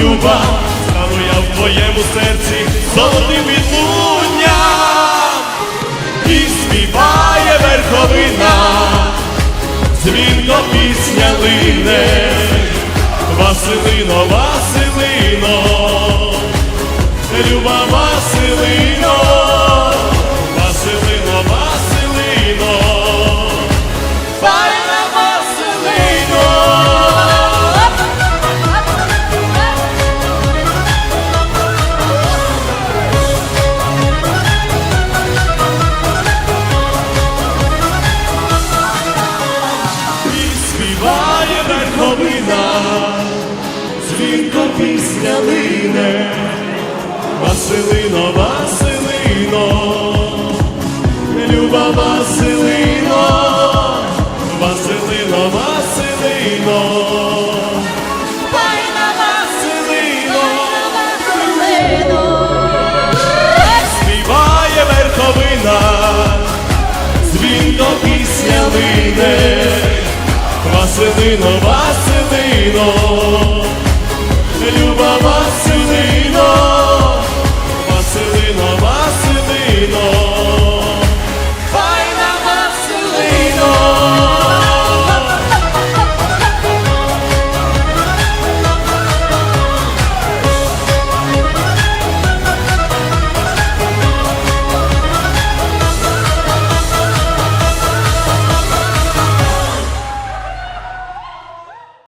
люба, стану я в твоєму серці золотим відлунням. І співає верховина, дзвінко пісня лине, Василино, Василино. Люба Василино, дзвінко пісня лине. Василино, Василино, Люба Василино, Василино, Василино, дзвінко пісня лине, Василино, Василино.